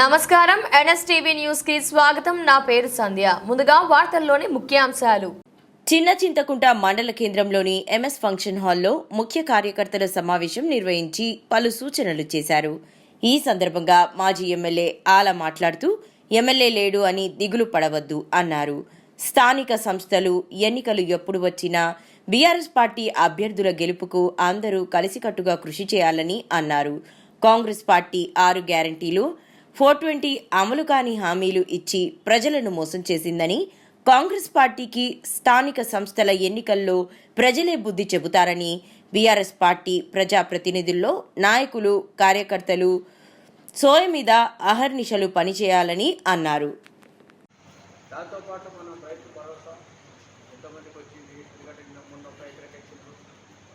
నమస్కారం. ఎన్ఎస్టీవీ న్యూస్కి స్వాగతం. నా పేరు సంధ్య. ముందుగా వార్తల్లోని ముఖ్యాంశాలు. చిన్న చింతకుంట మండల కేంద్రంలోని ఎంఎస్ ఫంక్షన్ హాల్లో ముఖ్య కార్యకర్తల సమావేశం నిర్వహించి పలు సూచనలు చేశారు. ఈ సందర్భంగా మాజీ ఎమ్మెల్యే ఆల మాట్లాడుతూ ఎమ్మెల్యే లేడు అని దిగులు పడవద్దు అన్నారు. స్థానిక సంస్థలు ఎన్నికలు ఎప్పుడు వచ్చినా బీఆర్ఎస్ పార్టీ అభ్యర్థుల గెలుపుకు అందరూ కలిసికట్టుగా కృషి చేయాలని అన్నారు. కాంగ్రెస్ పార్టీ ఆరు గ్యారంటీలు ఫోర్ ట్వంటీ అమలు కాని హామీలు ఇచ్చి ప్రజలను మోసం చేసిందని కాంగ్రెస్ పార్టీకి స్థానిక సంస్థల ఎన్నికల్లో ప్రజలే బుద్ధి చెబుతారని బీఆర్ఎస్ పార్టీ ప్రజాప్రతినిధుల్లో నాయకులు కార్యకర్తలు సోయ మీద అహర్నిశలు పనిచేయాలని అన్నారు. దాంతోపాటు మనం రైతు భరోసా ఎంతమందికి వచ్చింది ఎందుకంటే నిన్న మొన్న ఒక ఎకరాకి ఇచ్చిండ్రు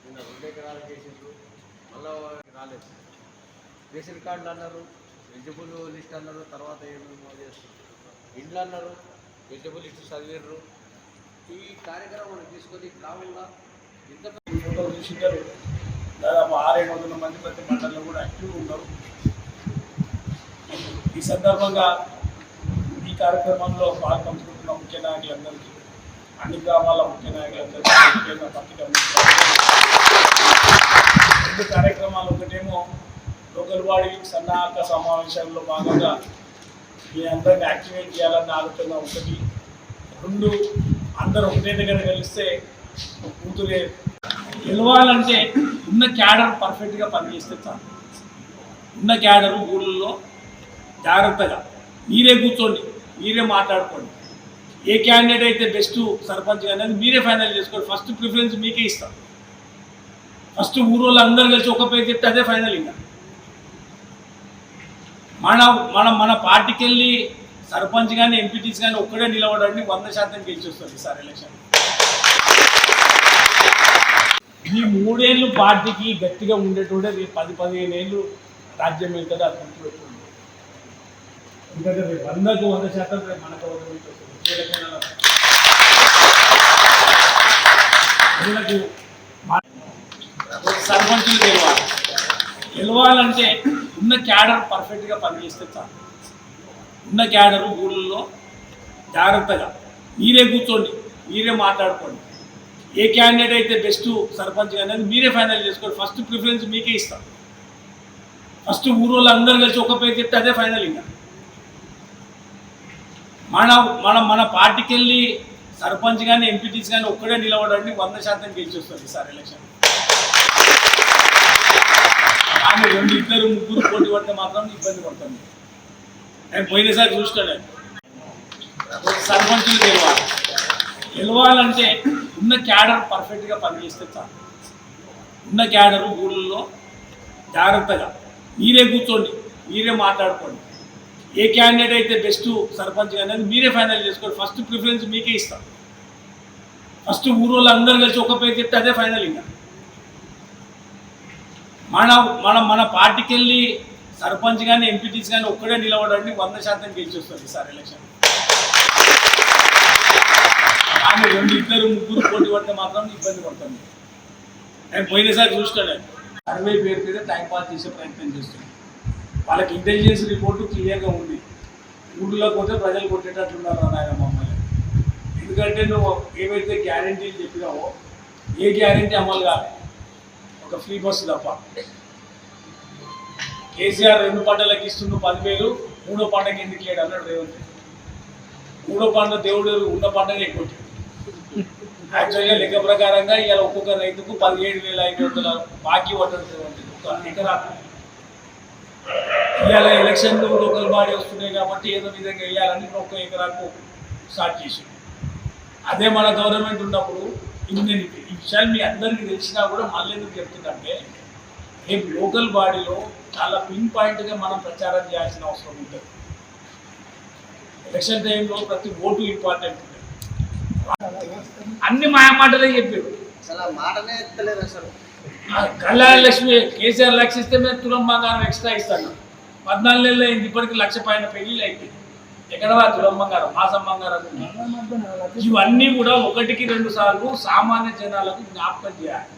నిన్న రెండు ఎకరాలు చేసిండ్రు మళ్ళా రాలేదు. రేషన్ కార్డులు అన్నారు వెజిటబుల్ లిస్ట్ అన్నారు తర్వాత ఏమేమో ఇండ్లు అన్నారు వెజిటబుల్ లిస్ట్ చదివారు ఈ కార్యక్రమం తీసుకొని కావుగా ఇంత ఫోటోలు చూసింటారు దాదాపు ఆరేడు వందల మంది ప్రతి మండలంలో కూడా యాక్టివ్గా ఉన్నారు. ఈ సందర్భంగా ఈ కార్యక్రమంలో పాల్పంచుకుంటున్న ముఖ్య నాయకులందరికీ అన్ని గ్రామాల ముఖ్య నాయకులందరికీ ముఖ్యంగా పత్రిక రెండు కార్యక్రమాలు ఒకటేమో లోకల్ సన్నాహక సమావేశాల్లో భాగంగా మీ అందరిని యాక్టివేట్ చేయాలన్న ఆలోచన ఒకటి. రెండు అందరూ ఒకటే దగ్గర కలిస్తే కూతురే గెలవాలంటే ఉన్న క్యాడర్ పర్ఫెక్ట్గా పనిచేస్తే చాలు. ఉన్న క్యాడర్ ఊళ్ళల్లో జాగ్రత్తగా మీరే కూర్చోండి మీరే మాట్లాడుకోండి. ఏ క్యాండిడేట్ అయితే బెస్ట్ సర్పంచ్ అనేది మీరే ఫైనల్ చేసుకోండి. ఫస్ట్ ప్రిఫరెన్స్ మీకే ఇస్తాం. ఫస్ట్ ఊరోళ్ళు అందరూ కలిసి ఒక పేరు చెప్తే అదే ఫైనల్ ఇంకా. మన మనం మన పార్టీకి వెళ్ళి సర్పంచ్ కానీ ఎంపీటీస్ కానీ ఒక్కడే నిలబడండి వంద శాతం గెలిచి వస్తుంది సార్ ఎలక్షన్. ఈ మూడేళ్ళు పార్టీకి గట్టిగా ఉండేటుండే రేపు పది పదిహేను ఏళ్ళు రాజ్యం వెళ్తుంది అది గుర్తుపెట్టుకోండి ఎందుకంటే రేపు వందకు వంద శాతం రేపు మనకు ప్రజలకు సర్పంచులు తెలియాలి గెలవాలంటే ఉన్న క్యాడర్ పర్ఫెక్ట్గా పనిచేస్తే చాలు. ఉన్న క్యాడర్ ఊళ్ళల్లో జాగ్రత్తగా మీరే కూర్చోండి మీరే మాట్లాడుకోండి. ఏ క్యాండిడేట్ అయితే బెస్ట్ సర్పంచ్ అనేది మీరే ఫైనల్ చేసుకోండి. ఫస్ట్ ప్రిఫరెన్స్ మీకే ఇస్తాం. ఫస్ట్ ఊరోళ్ళు అందరూ కలిసి ఒక పేరు చెప్తే అదే ఫైనల్ ఇంకా. మన మన మన పార్టీకి వెళ్ళి సర్పంచ్ కానీ ఎంపీటీస్ కానీ ఒక్కడే నిలబడండి వంద శాతం గెలిచి వస్తుంది సార్ ఎలక్షన్ ఆమె రెండు ఇద్దరు ముగ్గురు పోటీ పడితే మాత్రం ఇబ్బంది పడుతుంది నేను పోయినసారి చూస్తాను సర్పంచులు గెలవాలి. గెలవాలంటే ఉన్న క్యాడర్ పర్ఫెక్ట్గా పనిచేస్తే చాలు. ఉన్న క్యాడర్ ఊళ్ళల్లో జాగ్రత్తగా మీరే కూర్చోండి మీరే మాట్లాడుకోండి. ఏ క్యాండిడేట్ అయితే బెస్ట్ సర్పంచ్ అనేది మీరే ఫైనల్ చేసుకోండి. ఫస్ట్ ప్రిఫరెన్స్ మీకే ఇస్తాం. ఫస్ట్ ఊరోళ్ళు అందరూ కలిసి ఒక పేరు చెప్తే అదే ఫైనల్ ఇంకా. మన మనం మన పార్టీకి వెళ్ళి సర్పంచ్ కానీ ఎంపీటీస్ కానీ ఒక్కడే నిలబడండి వంద శాతం గెలిచి ఈసారి సార్ ఎలక్షన్. కానీ రెండు ఇద్దరు ముగ్గురు పోటీ పడితే మాత్రం ఇబ్బంది పడుతుంది నేను పోయినసారి చూస్తాను సర్వే పేరు మీద టైం పాస్ చేసే ప్రయత్నం చేస్తుంది వాళ్ళకి ఇంటెలిజెన్స్ రిపోర్టు క్లియర్గా ఉంది. ఊళ్ళో పోతే ప్రజలు కొట్టేటట్లున్నారు నాయన మమ్మల్ని. ఎందుకంటే నువ్వు ఏవైతే గ్యారంటీలు చెప్పినావో ఏ గ్యారంటీ అమలు కాదు ఒక ఫ్రీ బస్సు తప్ప. కేసీఆర్ రెండు పంటలకు ఇస్తున్న పదివేలు మూడో పంటకి ఎందుకు లేడు అన్నాడు రేవంత్ మూడో పంట దేవుడు ఉన్న పంటనే ఎక్కువ యాక్చువల్గా లెక్క ప్రకారంగా ఇవాళ ఒక్కొక్క రైతుకు పదిహేడు వేల ఐదు వందల బాకీ పట్టడం ఒక ఎకరాకు. ఇవాళ ఎలక్షన్లు లోకల్ బాడీ వస్తున్నాయి కాబట్టి ఏదో విధంగా వేయాలని ఒక్క ఎకరాకు స్టార్ట్ చేసి అదే మన గవర్నమెంట్ ఉన్నప్పుడు ఇన్ని ఈ విషయాలు మీ అందరికీ తెలిసినా కూడా మళ్ళీ ఎందుకు చెప్తుందంటే రేపు లోకల్ బాడీలో చాలా పిన్ పాయింట్గా మనం ప్రచారం చేయాల్సిన అవసరం ఉంటుంది. ఎలక్షన్ టైంలో ప్రతి ఓటు ఇంపార్టెంట్ అన్ని మాయ మాటలే చెప్పారు. కళ్యాణ లక్ష్మి కేసీఆర్ లక్ష ఇస్తే మేము తులం బంగారం ఎక్స్ట్రా ఇస్తాను పద్నాలుగు నెలలు అయింది ఇప్పటికి లక్ష పైన పెళ్ళి అయిపోయింది. ఎక్కడ వా తులం బంగారం మాసం బంగారం ఇవన్నీ కూడా ఒకటికి రెండు సార్లు సామాన్య జనాలకు జ్ఞాపకం చేయాలి.